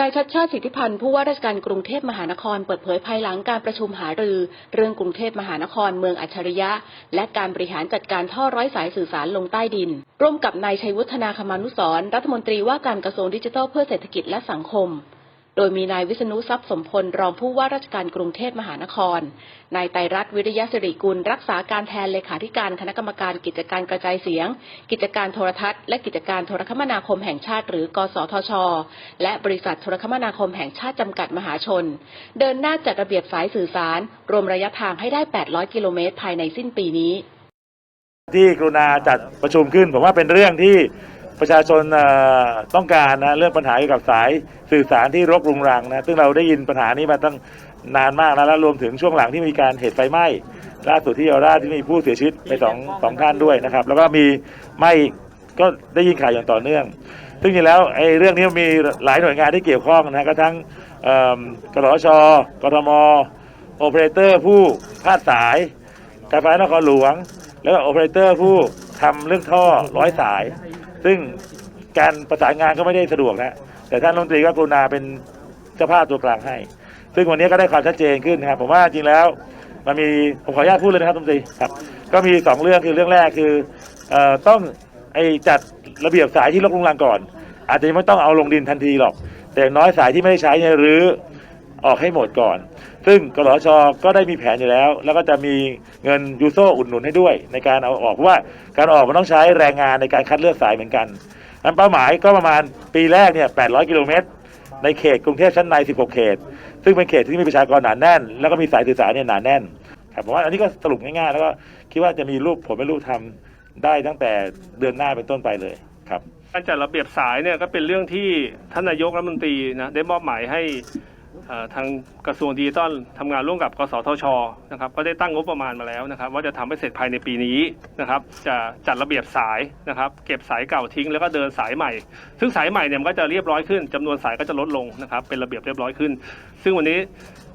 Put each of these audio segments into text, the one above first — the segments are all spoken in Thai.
นายชัดชาติสิทธิพันธ์ผู้ว่าราชการกรุงเทพมหานครเปิดเผยภายหลังการประชุมหารือ เรื่องกรุงเทพมหานครเมืองอัจฉริยะ และการบริหารจัดการท่อร้อยสายสื่อสารลงใต้ดิน ร่วมกับนายชัยวุฒนาคมานุสร์รัฐมนตรีว่าการกระทรวงดิจิทัลเพื่อเศรษฐกิจและสังคม โดยมีนายวิษณุทรัพย์สมพลรองผู้ว่าราชการกรุงเทพมหานคร นายไตรรัตน์วิริยสิริกุล รักษาการแทนเลขาธิการคณะกรรมการกิจการกระจายเสียง กิจการโทรทัศน์และกิจการโทรคมนาคมแห่งชาติ หรือกสทช และบริษัทโทรคมนาคมแห่งชาติจำกัดมหาชน เดินหน้าจัดระเบียบสายสื่อสาร รวมระยะทางให้ได้ 800 กิโลเมตรภายในสิ้นปีนี้ ที่กรุณาจัดประชุมขึ้นผมว่าเป็นเรื่องที่ ประชาชนต้องการนะเรื่องปัญหาเกี่ยวกับสายสื่อสารที่รกรุงรังนะซึ่งเราได้ยินปัญหานี้มาตั้งนานมากแล้วแล้วรวมถึงช่วงหลังที่มีการเหตุไฟไหม้ล่าสุดที่เยาวราชที่มีผู้เสียชีวิตไปสองสองท่านด้วยนะครับ แล้วก็มีไหม้ก็ได้ยินข่าวอย่างต่อเนื่อง ซึ่งจริงแล้วไอ้เรื่องนี้มีหลายหน่วยงานที่เกี่ยวข้องนะก็ทั้งกสชกทมโอเปอเรเตอร์ผู้พาดสายการไฟนครหลวง แล้วก็โอเปอเรเตอร์ผู้ทำเรื่องท่อร้อยสาย ซึ่งการประสานงานก็ไม่ได้สะดวกนะแต่ท่านรัฐมนตรีก็กรุณาเป็นเจ้าภาพตัวกลางให้ ซึ่งวันนี้ก็ได้ความชัดเจนขึ้นนะครับผมว่าจริงแล้วมันมีผมขออนุญาตพูดเลยนะครับรัฐมนตรีครับ ก็มีสองเรื่องคือเรื่องแรกคืออต้องไอจัดระเบียบสายที่รกรุงรังก่อน อาจจะไม่ต้องเอาลงดินทันทีหรอก แต่อย่างน้อยสายที่ไม่ได้ใช้เนี่ยรื้อ ออกให้หมดก่อน ซึ่งกสชก็ได้มีแผนอยู่แล้ว แล้วก็จะมีเงินยูโซอุดหนุนให้ด้วย ในการเอาออกเพราะว่าการออกมันต้องใช้แรงงานในการคัดเลือกสายเหมือนกันนั้นเป้าหมายก็ประมาณปีแรกเนี่ย800 กิโลเมตร ในเขตกรุงเทพชั้นใน 16 เขต ซึ่งเป็นเขตที่มีประชากรหนาแน่น แล้วก็มีสายสื่อสารเนี่ยหนาแน่นครับผมว่าอันนี้ก็สรุปง่ายๆ แล้วก็คิดว่าจะมีรูปผมเป็นรูปทำได้ตั้งแต่เดือนหน้าเป็นต้นไปเลยครับการจัดระเบียบสายเนี่ยก็เป็นเรื่องที่ท่านนายกรัฐมนตรีนะได้มอบหมายให้ ทางกระทรวงดิจิทัลทำงานร่วมกับกสทชนะครับก็ได้ตั้งงบประมาณมาแล้วนะครับ ว่าจะทำให้เสร็จภายในปีนี้นะครับ จะจัดระเบียบสายนะครับ เก็บสายเก่าทิ้งแล้วก็เดินสายใหม่ ซึ่งสายใหม่เนี่ยมันก็จะเรียบร้อยขึ้นจำนวนสายก็จะลดลงนะครับ เป็นระเบียบเรียบร้อยขึ้น ซึ่งวันนี้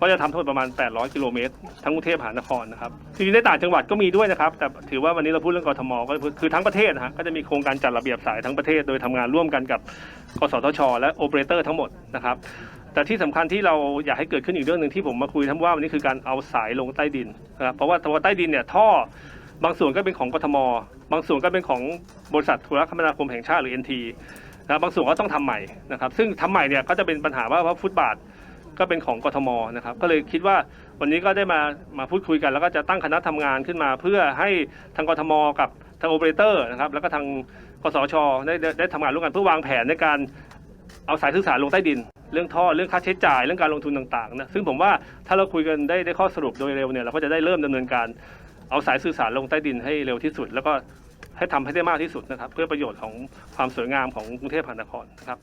ก็จะทำทั้งหมดประมาณ 800 กิโลเมตรทั้งกรุงเทพมหานครนะครับจริงๆในต่างจังหวัดก็มีด้วยนะครับ แต่ถือว่าวันนี้เราพูดเรื่องกทมก็คือทั้งประเทศนะฮะก็จะมีโครงการจัดระเบียบสายทั้งประเทศ โดยทำงานร่วมกันกับกสทช และโอเปอเรเตอร์ทั้งหมดนะครับ แต่ที่สำคัญที่เราอยากให้เกิดขึ้นอีกเรื่องหนึ่งที่ผมมาคุยทั้งว่าวันนี้คือการเอาสายลงใต้ดินนะครับเพราะว่าตัวใต้ดินเนี่ยท่อบางส่วนก็เป็นของกทม บางส่วนก็เป็นของบริษัทโทรคมนาคมแห่งชาติหรือ NT นะครับบางส่วนก็ต้องทำใหม่นะครับ ซึ่งทำใหม่เนี่ยก็จะเป็นปัญหาว่าว่าะฟุตบาทก็เป็นของกทมนะครับก็เลยคิดว่าวันนี้ก็ได้มามาพูดคุยกัน แล้วก็จะตั้งคณะทำงานขึ้นมา เพื่อให้ทางกทมกับทางโอเปอเรเตอร์นะครับแล้วก็ทางกสชได้ได้ได้ทำงานร่วมกันเพื่อวางแผนในการเอาสายสื่อสารลงใต้ดิน เรื่องท่อเรื่องค่าใช้จ่ายเรื่องการลงทุนต่างๆนะซึ่งผมว่าถ้าเราคุยกันได้ได้ข้อสรุปโดยเร็วเนี่ยเราก็จะได้เริ่มดำเนินการเอาสายสื่อสารลงใต้ดินให้เร็วที่สุด แล้วก็ให้ทำให้ได้มากที่สุดนะครับ เพื่อประโยชน์ของความสวยงามของกรุงเทพมหานครนะครับ